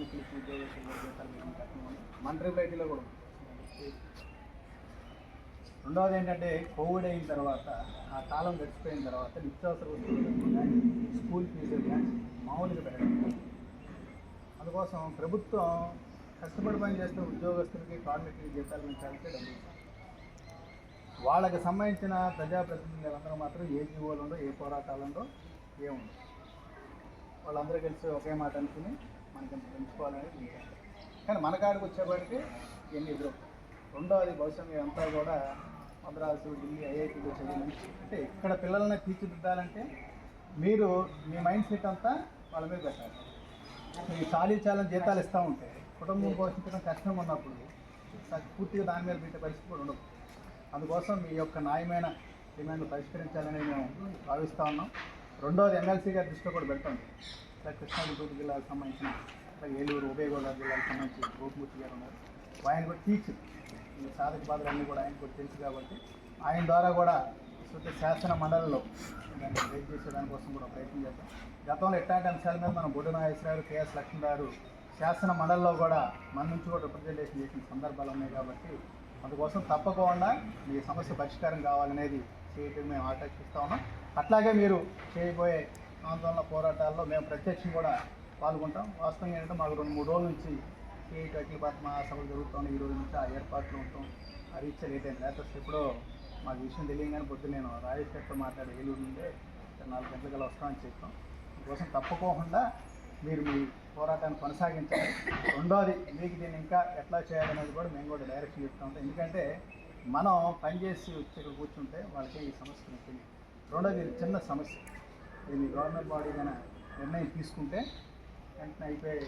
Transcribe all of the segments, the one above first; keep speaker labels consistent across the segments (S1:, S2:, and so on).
S1: కార్మికులకు ఉద్యోగస్తులు కూడా కూడా రెండవది ఏంటంటే కోవిడ్ అయిన తర్వాత ఆ కాలం గడిచిపోయిన తర్వాత నిత్యావసర వస్తువులు కానీ స్కూల్ ఫీజులు కానీ మామూలుగా పెరగడం అందుకోసం ప్రభుత్వం కష్టపడి పని చేస్తున్న ఉద్యోగస్తులకి కార్మికులకి జీతాలు పెంచాలంటే డబ్బులు వాళ్ళకి సంబంధించిన ప్రజాప్రతినిధులందరూ మాత్రం ఏ జీవోలు ఉండో ఏ పోరాటాలు ఉండో ఏముండవు వాళ్ళందరూ కలిసి ఒకే మాట అనుకుని మనకి పెంచుకోవాలనేది పెంచుకోవాలని కానీ మన కాడికి ఎన్ని ఇవన్నీ ఎదురు రెండోది బహుశా అంతా కూడా మద్రాసు ఢిల్లీ ఐఐటీలో చదివి అంటే ఇక్కడ పిల్లల్ని తీర్చిదిద్దాలంటే మీరు మీ మైండ్ సెట్ అంతా వాళ్ళ మీద పెట్టాలి. ఈ ఖాళీ చాలా జీతాలు ఇస్తూ ఉంటే కుటుంబం పోషించడం కష్టం ఉన్నప్పుడు పూర్తిగా దాని మీద పెట్టే పరిస్థితి కూడా ఉండదు. అందుకోసం మీ యొక్క న్యాయమైన డిమాండ్ పరిష్కరించాలని మేము భావిస్తూ ఉన్నాం. రెండోది ఎమ్మెల్సీ గారి దృష్టిలో కూడా పెడతాం. కృష్ణా గుంటూరు జిల్లాకు సంబంధించిన ఇలా ఏలూరు ఉభయ గోదావరి జిల్లాకు సంబంధించిన గోపమూర్తి గారు ఉన్నారు. ఆయన కూడా టీచర్ ఈ సాధక బాధలు అన్నీ కూడా ఆయన కూడా తెలుసు కాబట్టి ఆయన ద్వారా కూడా శుద్ధ శాసన మండలిలో దాన్ని రేట్ చేసేదానికోసం కూడా ప్రయత్నం చేస్తాం గతంలో ఎట్లాంటి అంశాల మీద మనం బొడ్డు నాగేశ్వరరావు కేఎస్ లక్ష్మణ్ గారు శాసన మండలిలో కూడా మన నుంచి కూడా రిప్రజెంటేషన్ చేసిన సందర్భాలు ఉన్నాయి కాబట్టి అందుకోసం తప్పకుండా మీ సమస్య పరిష్కారం కావాలనేది చేయటం మేము ఆకర్షిస్తా ఉన్నాం. అట్లాగే మీరు చేయబోయే ఆందోళన పోరాటాల్లో మేము ప్రత్యక్షం కూడా పాల్గొంటాం. వాస్తవం ఏంటంటే మాకు రెండు మూడు రోజుల నుంచి కేఈటీ అఖిల భారత మహాసభలు జరుగుతున్నాయి. ఈ రోజు నుంచి ఆ ఏర్పాట్లు ఉంటాం అది రీచ్ లేట్ అయింది. లేకపోతే ఎప్పుడో మాకు విషయం తెలియగానే పొద్దు నేను రాజేష్ గారితో మాట్లాడి ఏలూరు నుండే నాలుగు గంటల వస్తామని చెప్పాం. అందుకోసం తప్పకోకుండా మీరు మీ పోరాటాన్ని కొనసాగించాలి. రెండోది మీకు దీన్ని ఇంకా ఎట్లా చేయాలనేది కూడా మేము కూడా డైరెక్షన్ చెప్తూ ఉంటాం. ఎందుకంటే మనం పనిచేసి వచ్చి ఇక్కడ కూర్చుంటే వాళ్ళకి ఈ సమస్య తెలియదు రెండోది చిన్న సమస్య. ఇది గవర్నమెంట్ బాడీ కన్నా నిర్ణయం తీసుకుంటే వెంటనే అయిపోయే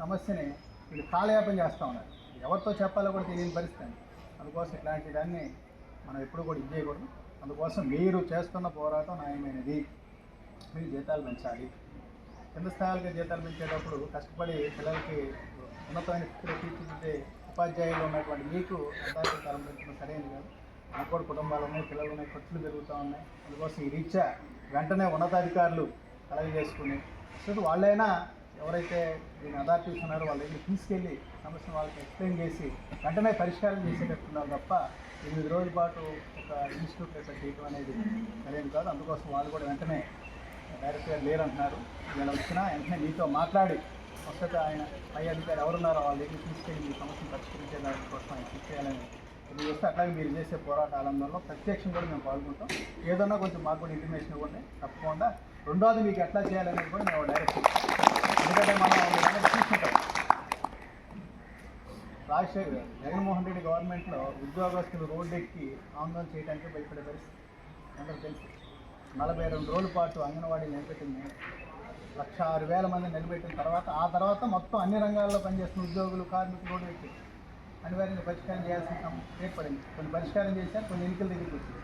S1: సమస్యని వీళ్ళు కాలయాపన చేస్తూ ఉన్నారు. ఎవరితో చెప్పాలో కూడా తెలియని పరిస్థితి అందుకోసం ఇట్లాంటి దాన్ని మనం ఎప్పుడు కూడా ఇది చేయకూడదు. అందుకోసం మీరు చేస్తున్న పోరాటం న్యాయమైనది. మీరు జీతాలు పెంచాలి. కింద స్థాయిలకి జీతాలు పెంచేటప్పుడు కష్టపడి పిల్లలకి ఉన్నతమైన స్థితిలో తీర్చిదిద్దే ఉపాధ్యాయులు ఉన్నటువంటి మీకు అర్థాలు తరం పెంచడం సరైనది కాదు. నాకు కూడా కుటుంబాలు ఉన్నాయి పిల్లలు ఉన్నాయి ఖర్చులు పెరుగుతూ ఉన్నాయి. అందుకోసం ఈ రీత్యా వెంటనే ఉన్నతాధికారులు కలగజేసుకుని అసలు వాళ్ళైనా ఎవరైతే దీని అథారిటీస్ ఉన్నారో వాళ్ళని తీసుకెళ్ళి సమస్యను వాళ్ళకి ఎక్స్ప్లెయిన్ చేసి వెంటనే పరిష్కారం చేసేటట్టున్నారు తప్ప ఎనిమిది రోజుల పాటు ఒక ఇన్స్టిట్యూట్ ఇక్కడ చేయటం అనేది సరైనది కాదు. అందుకోసం వాళ్ళు కూడా వెంటనే డైరెక్ట్గా లేరంటున్నారు. వీళ్ళు వచ్చినా వెంటనే మీతో మాట్లాడి వస్తే ఆయన పై అధికారి ఎవరున్నారో వాళ్ళ దగ్గర తీసుకెళ్ళి మీ సమస్యను పరిష్కరించే దానికోసం ఆయన చేయాలని మీరు వస్తే అట్లాగే మీరు చేసే పోరాటాలందరిలో ప్రత్యక్షం కూడా మేము పాల్గొంటాం. ఏదన్నా కొంచెం మాకు కూడా ఇంటిమేషన్ ఇవ్వండి. తప్పకుండా. రెండోది మీకు ఎట్లా చేయాలనేది కూడా మేము డైరెక్ట్ ఎందుకంటే మనం చూసుకుంటాం రాజశేఖర్ జగన్మోహన్ రెడ్డి గవర్నమెంట్లో ఉద్యోగస్తులు రోడ్డెక్కి ఆందోళన చేయడానికి భయపడే పరిస్థితి. అందరూ తెలుసు. నలభై రెండు రోజుల పాటు అంగన్వాడీ నిలబెట్టింది. లక్ష ఆరు వేల మంది నిలబెట్టిన తర్వాత ఆ తర్వాత మొత్తం అన్ని రంగాల్లో పనిచేస్తున్న ఉద్యోగులు కార్మికులు రోడ్డు ఎక్కి. అనివార్యంగా పరిష్కారం చేయాల్సిన ఏర్పడింది. కొన్ని పరిష్కారం చేశారు కొన్ని ఎన్నికల దగ్గరికి వచ్చింది.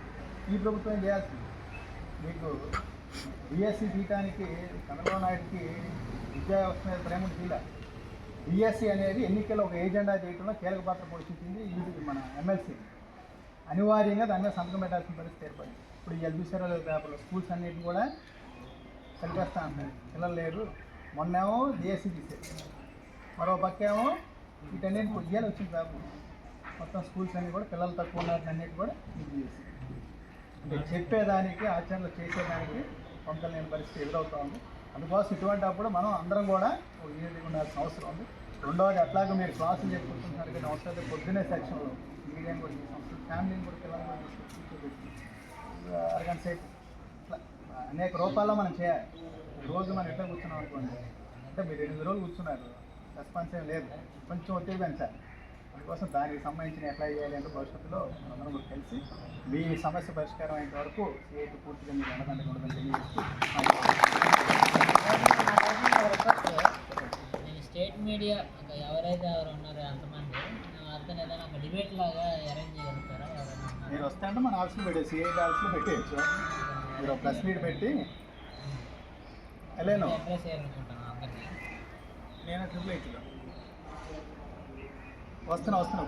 S1: ఈ ప్రభుత్వం చేయాల్సింది? మీకు బీఎస్సీ తీయటానికి చంద్రబాబు నాయుడికి విద్యా వ్యవస్థ మీద ప్రేమ జిల్లా బీఎస్సీ అనేది ఎన్నికల్లో ఒక ఏజెండా చేయడంలో కీలక పాత్ర పోషించింది ఇది మన ఎమ్మెల్సీ అనివార్యంగా దాని మీద సంతకం పెట్టాల్సిన పరిస్థితి ఏర్పడింది. ఇప్పుడు ఈ ఎల్బిసెరల్ పేపర్లో స్కూల్స్ అన్నిటిని కూడా కలిపేస్తా అంటారు పిల్లలు లేరు. మొన్నేమో డిఎస్సి తీసేది మరో పక్కేమో వీటన్నిటి కూడా ఇయ్యాలి వచ్చింది బాబు. మొత్తం స్కూల్స్ అన్ని కూడా పిల్లలు తక్కువ ఉన్నారని అన్నిటి కూడా ఇది చేసి. అంటే చెప్పేదానికి ఆచరణలు చేసేదానికి కొంత లేని పరిస్థితి ఎదురవుతా ఉంది. అందుకోసం ఇటువంటి అప్పుడు మనం అందరం కూడా ఒక ఉండాల్సిన అవసరం ఉంది. రెండవది అట్లాగే మీరు క్లాసులు చెప్పుకుంటున్నారు కానీ అవసరం అయితే పొద్దునే సెక్షన్లో మీడియం కూడా చేసాం ఫ్యామిలీని కూడా పిల్లలు కూడా తీసుకొచ్చి అరగంట సేపు. ఇట్లా అనేక రూపాల్లో మనం చేయాలి. రోజు మనం ఎట్లా కూర్చున్నాం అనుకోండి. అంటే మీరు ఎనిమిది రోజులు కూర్చున్నారు. రెస్పాన్స్ ఏం లేదు. కొంచెం ఒత్తిడి పెంచాలి. అందుకోసం దానికి సంబంధించిన ఎట్లా చేయాలి అంటే భవిష్యత్తులో అందరం కూడా కలిసి మీ సమస్య పరిష్కారం అయ్యేంత వరకు సిఐటి పూర్తిగా మీరు వెనకంటే ఉండదని తెలియజేస్తూ
S2: నేను స్టేట్ మీడియా ఎవరైతే ఎవరు ఉన్నారో అంతమంది అతను ఏదైనా ఒక డిబేట్ లాగా అరేంజ్ చేయగలుగుతారా?
S1: మీరు వస్తే అంటే మన ఆఫీస్లో పెట్టే సిఐటి ఆఫీస్లో పెట్టేయచ్చు. మీరు ప్రెస్ మీట్ పెట్టి వెళ్ళాను
S2: అడ్రస్ చేయాలనుకుంటున్నాను
S1: నేను ట్రిపుల్ ఎయిట్లో వస్తున్నా వస్తున్నా